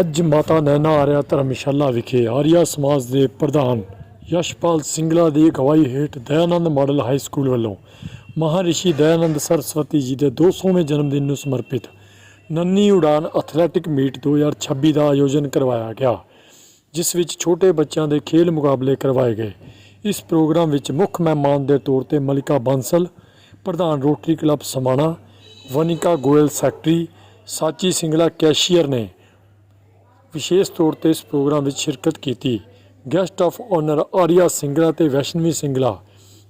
ਅੱਜ ਮਾਤਾ ਨੈਣਾ ਆਰਿਆ ਧਰਮਸ਼ਾਲਾ ਵਿਖੇ ਆਰੀਆ ਸਮਾਜ ਦੇ ਪ੍ਰਧਾਨ ਯਸ਼ਪਾਲ ਸਿੰਗਲਾ ਦੀ ਅਗਵਾਈ ਹੇਠ ਦਇਆਨੰਦ ਮਾਡਲ ਹਾਈ ਸਕੂਲ ਵੱਲੋਂ ਮਹਾਰਿਸ਼ੀ ਦਇਆਨੰਦ ਸਰਸਵਤੀ ਜੀ ਦੇ 200ਵੇਂ ਜਨਮ ਦਿਨ ਨੂੰ ਸਮਰਪਿਤ ਨੰਨੀ ਉਡਾਨ ਐਥਲੈਟਿਕ ਮੀਟ 2026 ਦਾ ਆਯੋਜਨ ਕਰਵਾਇਆ ਗਿਆ, ਜਿਸ ਵਿੱਚ ਛੋਟੇ ਬੱਚਿਆਂ ਦੇ ਖੇਲ ਮੁਕਾਬਲੇ ਕਰਵਾਏ ਗਏ। ਇਸ ਪ੍ਰੋਗਰਾਮ ਵਿੱਚ ਮੁੱਖ ਮਹਿਮਾਨ ਦੇ ਤੌਰ ਤੇ ਮਲਿਕਾ ਬਾਂਸਲ, ਪ੍ਰਧਾਨ Rotary Club Samana, Vanika Goyal secretary, Sachi Singla cashier ਨੇ ਵਿਸ਼ੇਸ਼ ਤੌਰ ਤੇ ਇਸ ਪ੍ਰੋਗਰਾਮ ਵਿੱਚ ਸ਼ਿਰਕਤ ਕੀਤੀ। Guest of honour Arya Singla ਤੇ ਵੈਸ਼ਨਵੀ ਸਿੰਗਲਾ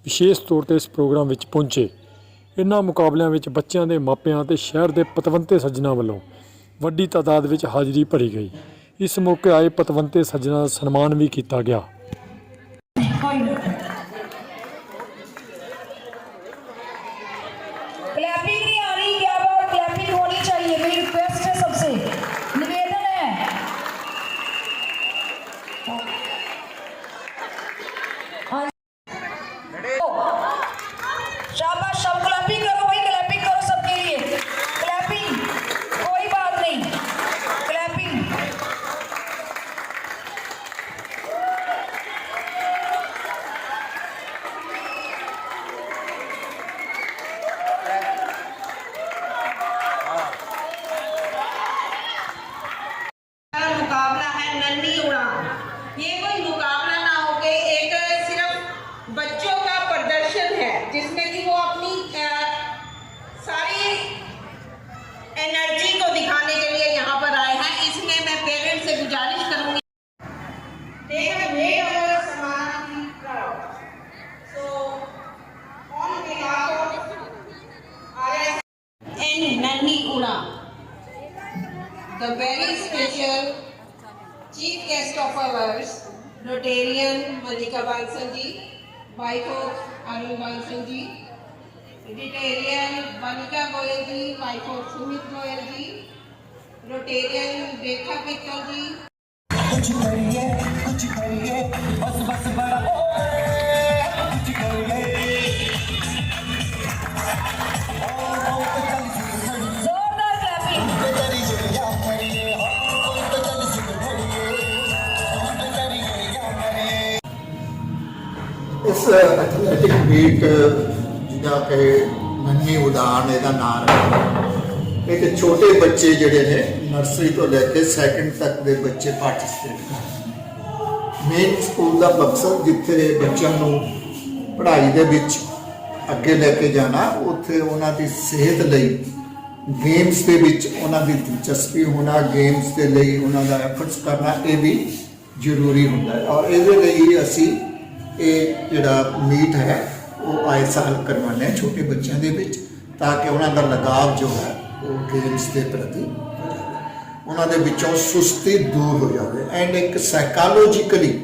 ਵਿਸ਼ੇਸ਼ ਤੌਰ ਤੇ ਇਸ ਪ੍ਰੋਗਰਾਮ ਵਿੱਚ ਪਹੁੰਚੇ। ਇਨ੍ਹਾਂ ਮੁਕਾਬਲਿਆਂ ਵਿੱਚ ਬੱਚਿਆਂ ਦੇ ਮਾਪਿਆਂ ਤੇ ਸ਼ਹਿਰ ਦੇ ਪਤਵੰਤੇ ਸੱਜਣਾ ਵੱਲੋਂ ਵੱਡੀ ਤਾਦਾਦ ਵਿੱਚ ਹਾਜ਼ਰੀ ਭਰੀ ਗਈ। ਇਸ ਮੌਕੇ ਆਏ ਪਤਵੰਤੇ ਸੱਜਣਾ ਦਾ ਸਨਮਾਨ ਵੀ ਕੀਤਾ ਗਿਆ। शाबाश सब क्लैपिंग करो the very special chief guest of ours, Rotarian Malika Bansal ji, wife of Arun Bansal ji, Rotarian Vanika Goyal ji, wife of Sumit Goyal ji, Rotarian Rekha Pittal ji, ਇਸ ਐਥਲੈਟਿਕ ਮੀਟ ਜਿਹਦਾ ਕਿ ਨੰਨੀ ਉਡਾਨ ਇਹਦਾ ਨਾਮ ਹੈ ਇੱਕ ਛੋਟੇ ਬੱਚੇ ਜਿਹੜੇ ਨੇ ਨਰਸਰੀ ਤੋਂ ਲੈ ਕੇ ਸੈਕੰਡ ਤੱਕ ਦੇ ਬੱਚੇ ਪਾਰਟਿਸਿਪੇਟ ਕਰਦੇ ਮੇਨ ਸਕੂਲ ਦਾ ਮਕਸਦ ਜਿੱਥੇ ਬੱਚਿਆਂ ਨੂੰ ਪੜ੍ਹਾਈ ਦੇ ਵਿੱਚ ਅੱਗੇ ਲੈ ਕੇ ਜਾਣਾ, ਉੱਥੇ ਉਹਨਾਂ ਦੀ ਸਿਹਤ ਲਈ ਗੇਮਸ ਦੇ ਵਿੱਚ ਉਹਨਾਂ ਦੀ ਦਿਲਚਸਪੀ ਹੋਣਾ ਗੇਮਸ ਦੇ ਲਈ ਉਹਨਾਂ ਦਾ ਐਫਰਟਸ ਕਰਨਾ, ਇਹ ਵੀ ਜ਼ਰੂਰੀ ਹੁੰਦਾ ਹੈ। ਔਰ ਇਹਦੇ ਲਈ ਅਸੀਂ ਇਹ ਜਿਹੜਾ ਮੀਟ ਹੈ, ਉਹ ਆਏ ਸਾਲ ਕਰਵਾਉਂਦੇ ਹਾਂ ਛੋਟੇ ਬੱਚਿਆਂ ਦੇ ਵਿੱਚ, ਤਾਂ ਕਿ ਉਹਨਾਂ ਦਾ ਲਗਾਵ ਜੋ ਹੈ, ਉਹ ਗੇਮਸ ਦੇ ਪ੍ਰਤੀ ਉਹਨਾਂ ਦੇ ਵਿੱਚੋਂ ਸੁਸਤੀ ਦੂਰ ਹੋ ਜਾਵੇ। ਐਂਡ ਇੱਕ ਸਾਈਕੋਲੋਜੀਕਲੀ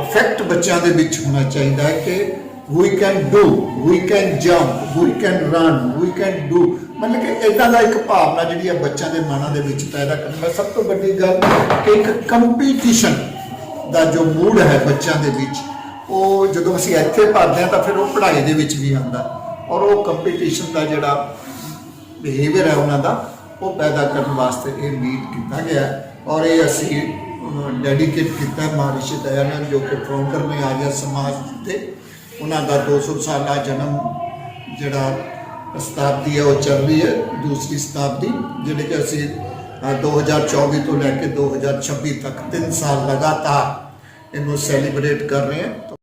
ਅਫੈਕਟ ਬੱਚਿਆਂ ਦੇ ਵਿੱਚ ਹੋਣਾ ਚਾਹੀਦਾ ਹੈ ਕਿ we can do we can jump we can run we can do ਮਤਲਬ ਕਿ ਇਦਾਂ ਦਾ ਇੱਕ ਭਾਵਨਾ ਜਿਹੜੀ ਹੈ ਬੱਚਿਆਂ ਦੇ ਮਨਾਂ ਦੇ ਵਿੱਚ ਪੈਦਾ ਕਰਨਾ ਸਭ ਤੋਂ ਵੱਡੀ ਗੱਲ ਕਿ ਇੱਕ ਕੰਪੀਟੀਸ਼ਨ ਦਾ ਜੋ ਮੂਡ ਹੈ ਬੱਚਿਆਂ ਦੇ ਵਿੱਚ ਉਹ ਜਦੋਂ ਅਸੀਂ ਇੱਥੇ ਭਰਦੇ ਹਾਂ ਤਾਂ ਫਿਰ ਉਹ ਪੜ੍ਹਾਈ ਦੇ ਵਿੱਚ ਵੀ ਆਉਂਦਾ। ਔਰ ਉਹ ਕੰਪੀਟੀਸ਼ਨ ਦਾ ਜਿਹੜਾ ਬਿਹੇਵੀਅਰ ਹੈ ਉਹਨਾਂ ਦਾ ਉਹ ਪੈਦਾ ਕਰਨ ਵਾਸਤੇ ਇਹ ਮੀਟ ਕੀਤਾ ਗਿਆ ਔਰ ਇਹ ਅਸੀਂ ਡੈਡੀਕੇਟ ਕੀਤਾ ਹੈ ਮਹਾਰਿਸ਼ੀ ਦਇਆਨੰਦ ਜੋ ਕਿ ਫਾਊਂਡਰ ਨੇ ਆਰੀਆ ਸਮਾਜ 'ਤੇ ਉਹਨਾਂ ਦਾ 200 ਸਾਲਾ ਜਨਮ ਜਿਹੜਾ ਸ਼ਤਾਬਦੀ ਹੈ ਉਹ ਚੱਲ ਰਹੀ ਹੈ ਦੂਸਰੀ ਸ਼ਤਾਬਦੀ ਜਿਹੜੇ ਕਿ ਅਸੀਂ ਅ, 2024 ਤੋਂ ਲੈ ਕੇ 2026 ਤੱਕ 3 ਸਾਲ ਲਗਾਤਾਰ ਇਹਨੂੰ ਸੈਲੀਬ੍ਰੇਟ ਕਰ ਰਹੇ ਹਾਂ।